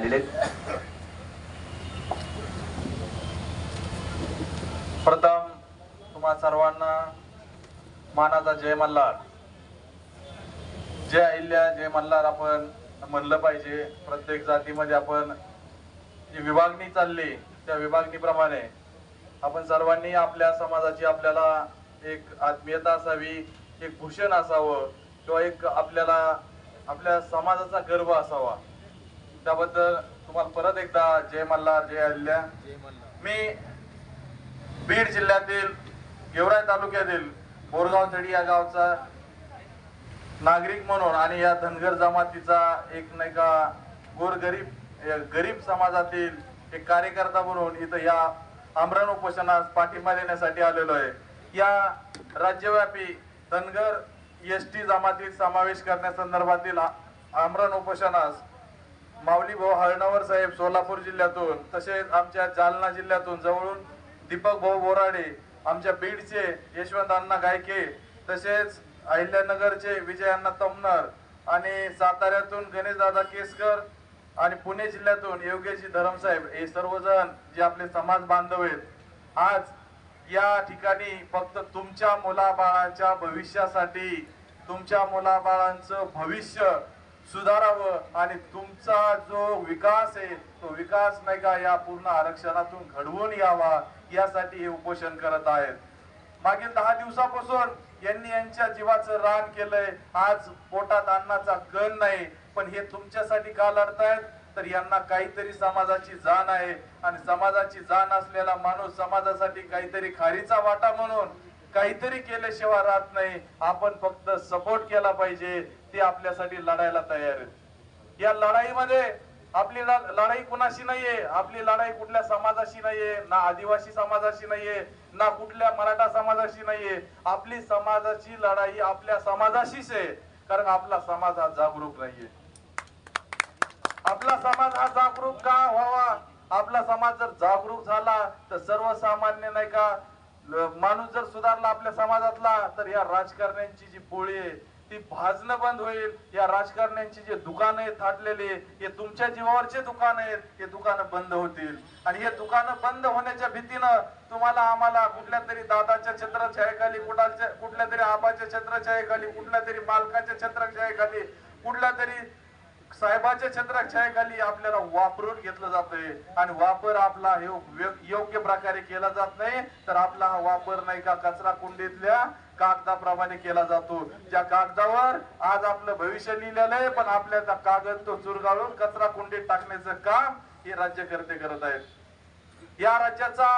आलेले प्रथम तुम्हा सर्वांना मानाचा जय मल्हार. जय अहिल्या जय मल्हार आपण म्हणलं पाहिजे. प्रत्येक जातीमध्ये आपण जी विभागणी चालली त्या विभागणीप्रमाणे आपण सर्वांनी आपल्या समाजाची आपल्याला एक आत्मीयता असावी एक भूषण असावं किंवा एक आपल्याला आपल्या समाजाचा गर्व असावा. त्याबद्दल तुम्हाला परत एकदा जय मल्हार जय अहिल्या. मी बीड जिल्ह्यातील गेवराई तालुक्यातील बोरगाव तडी या गावचा नागरिक म्हणून आणि या धनगर जमातीचा एक नाही का गोरगरीब गरीब समाजातील एक कार्यकर्ता म्हणून इथं या आमरण उपोषणास पाठिंबा देण्यासाठी आलेलो आहे. या राज्यव्यापी धनगर एस टी जमातीत समावेश करण्यासंदर्भातील आमरण उपोषणास माऊली भाऊ हळणावर साहेब सोलापूर जिल्ह्यातून तसेच आमच्या जालना जिल्ह्यातून जवळून दीपक भाऊ बोराडे आमच्या बीडचे यशवंत अण्णा गायके तसेच अहिल्यानगरचे विजय अण्णा तमनर आणि साताऱ्यातून गणेशदादा केसकर आणि पुणे जिल्ह्यातून योगेशजी धरमसाहेब हे सर्वजण जे आपले समाज बांधव आहेत आज या ठिकाणी फक्त तुमच्या मुलाबाळांच्या भविष्यासाठी तुमच्या मुलाबाळांचं भविष्य सुधारावं आणि तुमचा जो विकास आहे तो विकास नाही का या पूर्ण आरक्षणातून घडवून यावा यासाठी हे उपोषण करत आहेत. मागील दहा दिवसापासून यांनी यांच्या जीवाचं रान केलंय. आज पोटात अन्नाचा कण नाही पण हे तुमच्यासाठी का लढतायत? तर यांना काहीतरी समाजाची जाण आहे. आणि समाजाची जाण असलेला माणूस समाजासाठी काहीतरी खारीचा वाटा म्हणून काहीतरी केल्याशिवाय राहत नाही. आपण फक्त सपोर्ट केला पाहिजे. ते आपल्यासाठी लढायला तयार आहेत. या लढाईमध्ये आपली लढाई कुणाशी नाहीये? आपली लढाई कुठल्या समाजाशी नाहीये? ना आदिवासी समाजाशी नाहीये. ना कुठल्या मराठा समाजाशी नाहीये. आपली समाजाची लढाई आपल्या समाजाशीच आहे. कारण आपला समाज हा जागरूक नाहीये. आपला समाज हा जागरूक का व्हावा? आपला समाज जर जागरूक झाला तर सर्वसामान्य नाही का? माणूस जर सुधारला आपल्या समाजातला तर या राजकारण्यांची जी पोळी आहे ती भाजणं बंद होईल. या राजकारण्यांची जे दुकानं आहेत थाटलेले हे तुमच्या जीवावरचे दुकान आहेत हे दुकानं बंद होतील. आणि हे दुकानं बंद होण्याच्या भीतीनं तुम्हाला आम्हाला कुठल्या तरी दादाच्या छत्रछायेखाली कुणाच्या कुठल्या तरी आबाच्या छत्रछायेखाली कुठल्या तरी मालकाच्या छत्रछायेखाली कुठल्या तरी साहेबाच्या छत्राछायाखाली आपल्याला वापरून घेतलं जातंय. आणि वापर आपला योग्य प्रकारे केला जात नाही तर आपला हा वापर नाही का कचरा कुंडीतल्या कागदाप्रमाणे केला जातो. ज्या कागदावर आज आपलं भविष्य लिहिलेलं आहे पण आपल्या त्या कागद तो चुरगाळून कचरा कुंडीत टाकण्याचं काम हे राज्यकर्ते करत आहेत. या राज्याचा